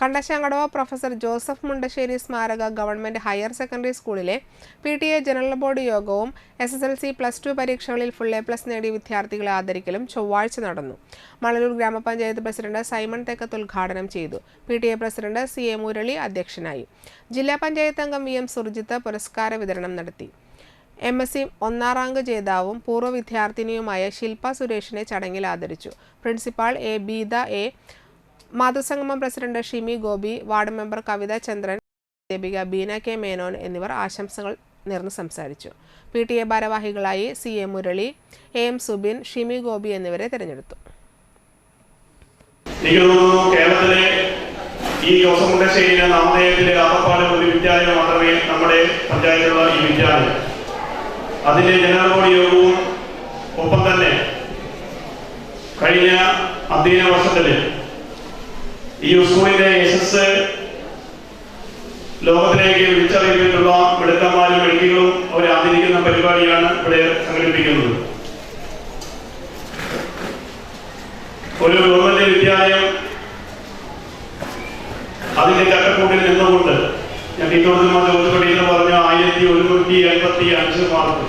കണ്ടശാങ്കടവ professor Joseph Mundassery സ്മാരക government higher secondary സ്കൂളിലെ P T A general board യോഗവും S S L C plus two പരീക്ഷകളിൽ full A plus നേടിയ വിദ്യാർത്ഥികളെ ആദരിക്കലും ചൊവ്വാഴ്ച നടന്നു. മണലൂർ ഗ്രാമപഞ്ചായത്ത് പ്രസിഡന്റ് സൈമൺ തെക്കത്ത് ഉദ്ഘാടനം ചെയ്തു. P T A president C A Murali അധ്യക്ഷനായി. ജില്ലാ പഞ്ചായത്ത് അംഗം വി എം സുർജിത്ത് പുരസ്കാര വിതരണം നടത്തി. എം എസ് സി ഒന്നാം റാങ്ക് ജേതാവും പൂർവ വിദ്യാർത്ഥിനിയുമായ ശില്പ സുരേഷിനെ ചടങ്ങിൽ ആദരിച്ചു. Principal A Beetha A മാതൃസംഗമം president Shimi Gopi ward member Kavitha Chandran അധ്യാപിക ബീന കെ മേനോൻ എന്നിവർ ആശംസകൾ നേർന്ന് സംസാരിച്ചു. പി ടി എ ഭാരവാഹികളായി C A Murali A M Subin Shimi Gopi എന്നിവരെ തിരഞ്ഞെടുത്തു. കേരളത്തിലെ ഈ ജോസഫ് മുണ്ടശ്ശേരിയിലെ നാമധേയത്തിലെ ആറപ്പാട് ഒരു വിദ്യാലയം മാത്രമേ നമ്മുടെ പഞ്ചായത്തിലുള്ള ഈ വിദ്യാലയം. അതിന്റെ ജനറൽ ബോഡി യോഗവും ഒപ്പം തന്നെ കഴിഞ്ഞ അധ്യയന വർഷത്തിൽ ഈ സ്കൂളിന്റെ യശസ് ലോകത്തിലേക്ക് വിളിച്ചറിയിട്ടുള്ള മിടുക്കന്മാരും മെഴുകികളും അവരെ ആദരിക്കുന്ന പരിപാടിയാണ് ഇവിടെ സംഘടിപ്പിക്കുന്നത്. ഒരു ഗവൺമെന്റ് വിദ്യാലയം അതിന്റെ ചട്ടക്കൂട്ടിൽ നിന്നുകൊണ്ട് ഞാൻ ചോദിച്ചപ്പോൾ ടീച്ചർ പറഞ്ഞ ആയിരത്തി ഒരുന്നൂറ്റി എൺപത്തി അഞ്ച് മാർക്ക്.